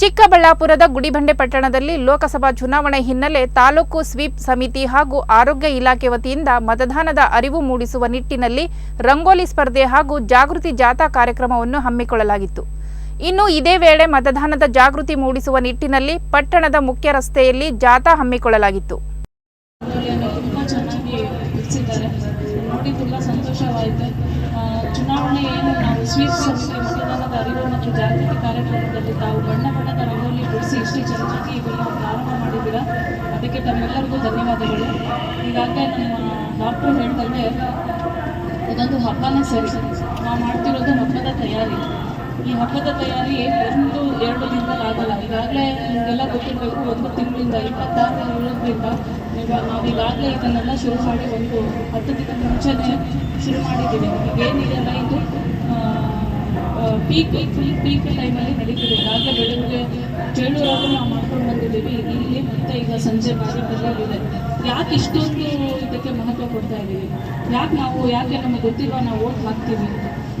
ಚಿಕ್ಕಬಳ್ಳಾಪುರದ ಗುಡಿಬಂಡೆ ಪಟ್ಟಣದಲ್ಲಿ ಲೋಕಸಭಾ ಚುನಾವಣೆ ಹಿನ್ನೆಲೆ ತಾಲೂಕು ಸ್ವೀಪ್ ಸಮಿತಿ ಹಾಗೂ ಆರೋಗ್ಯ ಇಲಾಖೆ ವತಿಯಿಂದ ಮತದಾನದ ಅರಿವು ಮೂಡಿಸುವ ನಿಟ್ಟಿನಲ್ಲಿ ರಂಗೋಲಿ ಸ್ಪರ್ಧೆ ಹಾಗೂ ಜಾಗೃತಿ ಜಾಥಾ ಕಾರ್ಯಕ್ರಮವನ್ನು ಹಮ್ಮಿಕೊಳ್ಳಲಾಗಿತ್ತು. ಇನ್ನು ಇದೇ ವೇಳೆ ಮತದಾನದ ಜಾಗೃತಿ ಮೂಡಿಸುವ ನಿಟ್ಟಿನಲ್ಲಿ ಪಟ್ಟಣದ ಮುಖ್ಯ ರಸ್ತೆಯಲ್ಲಿ ಜಾಥಾ ಹಮ್ಮಿಕೊಳ್ಳಲಾಗಿತ್ತು. ತುಂಬ ಚೆನ್ನಾಗಿ ಬಿಡಿಸಿದ್ದಾರೆ. ನೋಡಿ, ತುಂಬ ಸಂತೋಷವಾಯಿತು. ಚುನಾವಣೆ ಏನು ನಾವು ಸಮಿತಿ ಮತದಾನದ ಅರಿವು ಮತ್ತು ಜಾಗೃತಿ ಕಾರ್ಯಕ್ರಮದಲ್ಲಿ ತಾವು ಬಣ್ಣ ಬಣ್ಣದ ರಂಗೋಲಿ ಬಿಡಿಸಿ ಇಷ್ಟು ಚೆನ್ನಾಗಿ ಇದನ್ನು ಪ್ರಾರಂಭ ಮಾಡಿದ್ದೀರಾ? ಅದಕ್ಕೆ ತಮ್ಮೆಲ್ಲರಿಗೂ ಧನ್ಯವಾದಗಳು. ಈಗಾಗಲೇ ನಮ್ಮ ಡಾಕ್ಟ್ರು ಹೇಳ್ದಂಗೆ ಇದೊಂದು ಹಬ್ಬನೇ ಸರಿ. ನಾವು ಮಾಡ್ತಿರೋದು ಹಬ್ಬದ ತಯಾರಿ. ಈ ಹಬ್ಬದ ತಯಾರಿ ಒಂದು, ಎರಡು ದಿನದಲ್ಲಿ ಆಗೋಲ್ಲ. ಈಗಾಗಲೇ ನಿಮಗೆಲ್ಲ ಗೊತ್ತಿರಬೇಕು, ಒಂದು ತಿಂಗಳಿಂದ ಇಪ್ಪತ್ತಾರು ಇರೋದ್ರಿಂದ ನಾವು ಈಗಾಗಲೇ ಇದನ್ನೆಲ್ಲ ಶುರು ಮಾಡಿ ಒಂದು ಹತ್ತು ದಿನ ಮುಂಚೆನೇ ಶುರು ಮಾಡಿದ್ದೀವಿ. ಈಗೇನಿದೆಲ್ಲ ಇದು ಪೀಕ್ ಫುಲ್ ಪೀಕ್ ಟೈಮಲ್ಲಿ ನಡೀತಿದೆ. ಈಗಾಗಲೇ ಬೆಳಗ್ಗೆ ಚೇಳೂರಾಗೂ ನಾವು ಮಾಡ್ಕೊಂಡು ಬಂದಿದ್ದೀವಿ. ಇಲ್ಲಿ ಮತ್ತೆ ಈಗ ಸಂಜೆ ಬಾರಿಕಲ್ಲಲ್ಲಿದೆ ಯಾಕೆ ಇಷ್ಟೊಂದು ಇದಕ್ಕೆ ಮಹತ್ವ ಕೊಡ್ತಾ ಇದ್ದೀವಿ ಯಾಕೆ ನಾವು, ಯಾಕೆ ನಮಗೆ ಗೊತ್ತಿರುವ ನಾವು ಓಟ್ ಹಾಕ್ತೀವಿ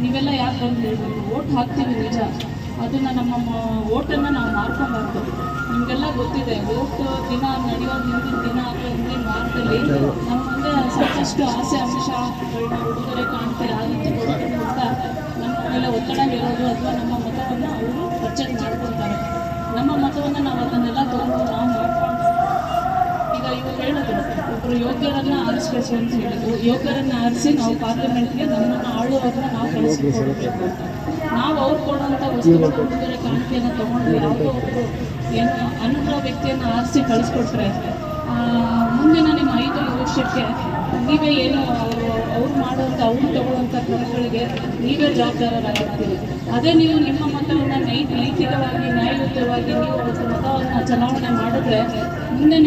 ನೀವೆಲ್ಲ ಯಾಕೆ ಬಂದು ಹೇಳ್ಬೇಕು? ಓಟ್ ಹಾಕ್ತೀವಿ ನಿಜ. ಅದನ್ನು ನಮ್ಮ ಓಟನ್ನು ನಾವು ಮಾರ್ಕೊಬಾರ್ದು. ನಿಮಗೆಲ್ಲ ಗೊತ್ತಿದೆ, ಓಟ್ ದಿನ ನಡೆಯೋ ಹಿಂದಿನ ದಿನ ಅಥವಾ ಹಿಂದಿನ ವಾರದಲ್ಲಿ ನಮ್ಮ ಮುಂದೆ ಸಾಕಷ್ಟು ಆಸೆ ಅಂಶಗಳನ್ನ ಉಡುಗೊರೆ ಕಾಣ್ತೀರ? ಆ ರೀತಿ ಕೊಡೋದ್ರಿಂದ ನಮ್ಮ ಮೇಲೆ ಒತ್ತಡ ಹೇರೋದು ಅಥವಾ ನಮ್ಮ ಮತವನ್ನು ಅವರು ಪರ್ಚೇಸ್ ಮಾಡ್ಕೊಳ್ತಾರೆ. ನಮ್ಮ ಮತವನ್ನು ನಾವು ಅದನ್ನೆಲ್ಲ ಹೇಳಿದ್ರು ಯುವಕರನ್ನ ಆರಿಸ್ಬೇಕು ಅಂತ ಹೇಳಿದ್ರು. ಯೋಗ್ಯರನ್ನ ಆರಿಸಿ ನಾವು ಪಾರ್ಲಿಮೆಂಟ್ಗೆ ನಮ್ಮನ್ನು ಆಳುವವ್ರನ್ನ ನಾವು ಕಳಿಸಿಕೊಡ್ಬೇಕು ಅಂತ ನಾವು ಅವ್ರು ಕೊಡುವಂಥ ವಸ್ತುಗಳು ಉಡುಗೊರೆ ಕಾಣಿಕೆಯನ್ನು ತಗೊಂಡು ಯಾವುದೋ ಒಬ್ಬರು ಏನು ಅನುಗ್ರಹ ವ್ಯಕ್ತಿಯನ್ನು ಆರಿಸಿ ಕಳಿಸ್ಕೊಟ್ರೆ ಮುಂದಿನ ನಿಮ್ಮ ಐದು ವರ್ಷಕ್ಕೆ ನೀವೇ ಏನು ಅವರು ಅವ್ರು ಮಾಡುವಂಥ ಅವ್ರು ತಗೊಳ್ಳುವಂಥ ಕ್ರಮಗಳಿಗೆ ನೀವೇ ಜವಾಬ್ದಾರರಾಗಿರ್ತೀರಿ ಅದೇ ನೀವು ನಿಮ್ಮ ಮತವನ್ನು ನೈ, ನೈತಿಕವಾಗಿ, ನ್ಯಾಯಯುತವಾಗಿ ನೀವು ಮತವನ್ನು ಚಲಾವಣೆ ಮಾಡಿದ್ರೆ ಮುಂದೆ